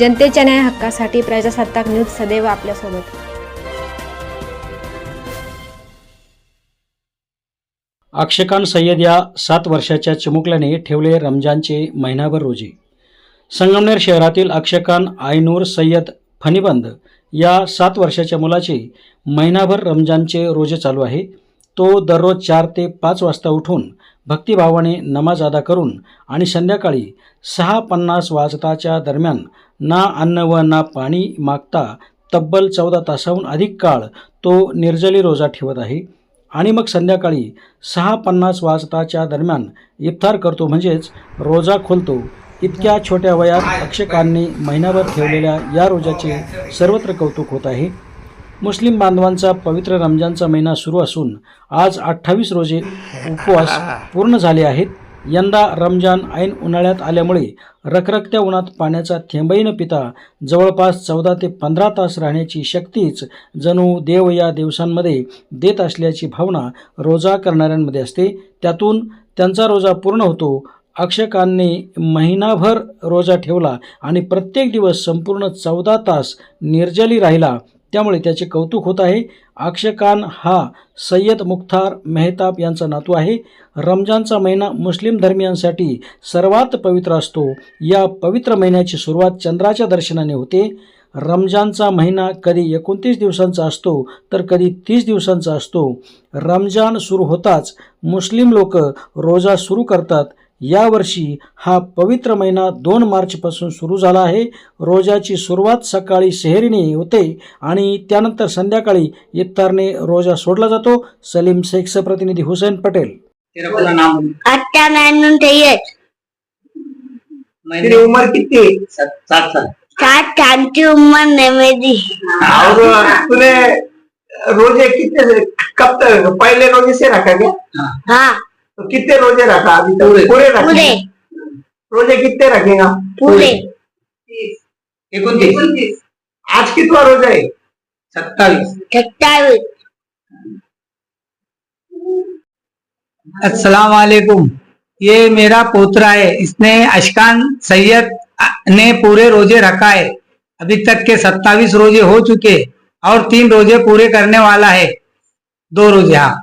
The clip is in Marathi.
जनतेच्या न्याय हक्कासाठी प्रजासत्ताक न्यूज सदैव आपल्यासोबत. अक्षकान सय्यद या सात वर्षाच्या चिमुकल्याने ठेवले रमजानचे महिनाभर रोजे. संगमनेर शहरातील अक्षकान आयनूर सय्यद फणीबंद या सात वर्षाच्या मुलाचे महिनाभर रमजानचे रोजे चालू आहे. तो दररोज चार ते पाच वाजता उठून भक्तिभावाने नमाज अदा करून आणि संध्याकाळी सहा पन्नास वाजताच्या दरम्यान ना अन्न व ना पाणी मागता तब्बल चौदा तासाहून अधिक काळ तो निर्जली रोजा ठेवत आहे. आणि मग संध्याकाळी सहा पन्नास वाजताच्या दरम्यान इफ्तार करतो म्हणजेच रोजा खोलतो. इतक्या छोट्या वयात अक्षकांनी महिनाभर ठेवलेल्या या रोजाचे सर्वत्र कौतुक होत आहे. मुस्लिम बांधवांचा पवित्र रमजानचा महिना सुरू असून आज अठ्ठावीस रोजे उपवास पूर्ण झाले आहेत. यंदा रमजान ऐन उन्हाळ्यात आल्यामुळे रखरखत्या उन्हात पाण्याचा थेंबही न पिता जवळपास चौदा ते पंधरा तास राहण्याची शक्तीच जणू देव या दिवसांमध्ये देत असल्याची भावना रोजा करणाऱ्यांमध्ये असते. त्यातून त्यांचा रोजा पूर्ण होतो. अक्षकांनी महिनाभर रोजा ठेवला आणि प्रत्येक दिवस संपूर्ण चौदा तास निर्जली राहिला. त्यामुळे त्याचे कौतुक होत आहे. अक्षकान हा सय्यद मुख्तार मेहताब यांचा नातू आहे. रमजानचा महिना मुस्लिम धर्मियांसाठी सर्वात पवित्र असतो. या पवित्र महिन्याची सुरुवात चंद्राच्या दर्शनाने होते. रमजानचा महिना कधी एकोणतीस दिवसांचा असतो तर कधी तीस दिवसांचा असतो. रमजान सुरू होताच मुस्लिम लोक रोजा सुरू करतात. यावर्षी हा पवित्र महिना दोन मार्चपासून सुरू झाला आहे. रोजाची सुरुवात सकाळी सेहरीने होते आणि त्यानंतर संध्याकाळी इफ्तारने रोजा सोडला जातो. सलीम शेखचा प्रतिनिधी हुसेन पटेल. तेरा पूरा नाम बोलो। अच्छा मैंने चाहिए तेरी उम्र कितनी सात सात साल. सात साल की उम्र मेरी और तूने रोजे कितने कब तक पहले रोजे से रखा क्या हाँ. तो कितने रोज़े रखा अभी तक? पूरे। रखे रोज़े कितने रखेगा? पूरे। आज कितवा रोजा है? सत्तावीस सत्तावीस अस्सलाम वालेकुम ये मेरा पोतरा है। इसने अशकान सैयद ने पूरे रोज़े रखा है। अभी तक के सत्तावीस रोज़े हो चुके और तीन रोज़े पूरे करने वाला है। दो रोज़े हाँ।